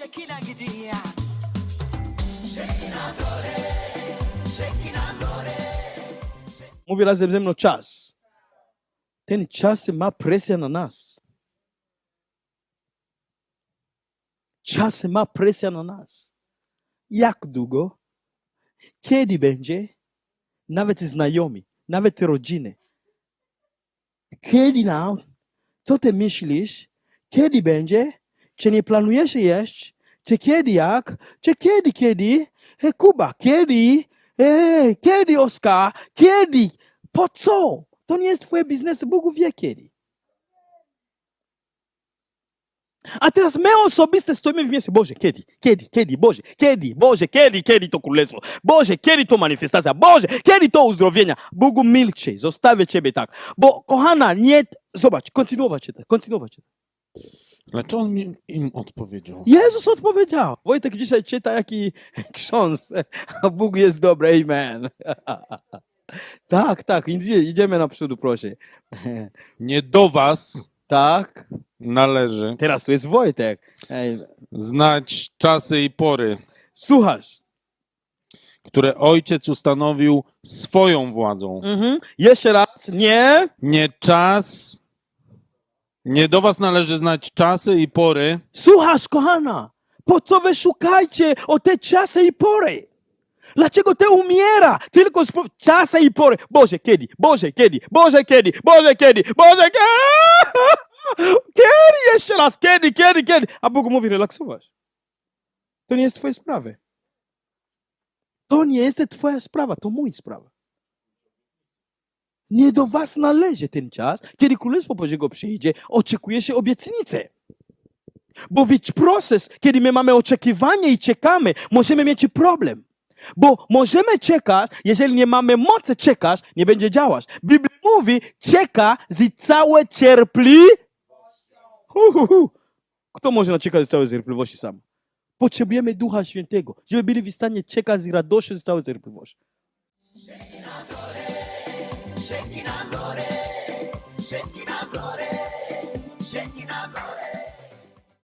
Shekina gidia. Shekina dore. Shekina dore. Mówi razem ze mną czas. Ten czas ma presję na nas. Czas ma presję na nas. Jak długo? Kiedy będzie? Nawet znajomi, nawet rodziny. Kiedy na? Co ty myślisz? Kiedy będzie? Czy nie planujesz jeść? Czy kiedy jak? Czy kiedy, kiedy? Hej, Kuba, kiedy? Hej, kiedy, Oskar? Kiedy? Po co? To nie jest twoje biznes, Bóg wie kiedy. A teraz my osobiste stoimy w miejscu. Boże, kiedy? Kiedy? Kiedy? Boże, kiedy? Boże, kiedy? Kiedy to królestwo? Boże, kiedy to manifestacja? Boże, kiedy to uzdrowienia? Bogu milczy, zostawię ciebie tak. Bo kochana, nie... Zobacz, kontynuować tak, kontynuować tak. Lecz on mi, im odpowiedział. Jezus odpowiedział. Wojtek dzisiaj czyta jaki ksiądz. A Bóg jest dobry, amen. Tak, tak, idzie- idziemy naprzód, proszę. Nie do was Tak, należy teraz tu jest Wojtek. Ej, znać czasy i pory, Słuchasz. które ojciec ustanowił swoją władzą. Mhm. Jeszcze raz, nie. Nie czas, nie do was należy znać czasy i pory, Słuchasz, kochana. Po co wy szukajcie o te czasy i pory? Dlaczego te umiera? Tylko z czasy i pory. Boże, kiedy? Boże, kiedy? Boże, kiedy? Boże, kiedy? Boże, kiedy? Kiedy? Jeszcze raz, kiedy, kiedy, kiedy? A Bóg mówi, relaksować. To nie jest twoja sprawa. To nie jest twoja sprawa, to mój sprawa. Nie do was należy ten czas, kiedy Królestwo Bożego przyjdzie, oczekuje się obietnice. Bo wiesz, proces, kiedy my mamy oczekiwanie i czekamy, możemy mieć problem. Bo możemy czekać, jeżeli nie mamy mocy czekać, nie będzie działać. Biblia mówi, czeka z całe cierpliwości. Hu, hu, hu. Kto może naczekać z całej cierpliwości sam? Potrzebujemy Ducha Świętego, żeby byli w stanie czekać z radością z całej cierpliwości. Shaking our glory, shaking our glory.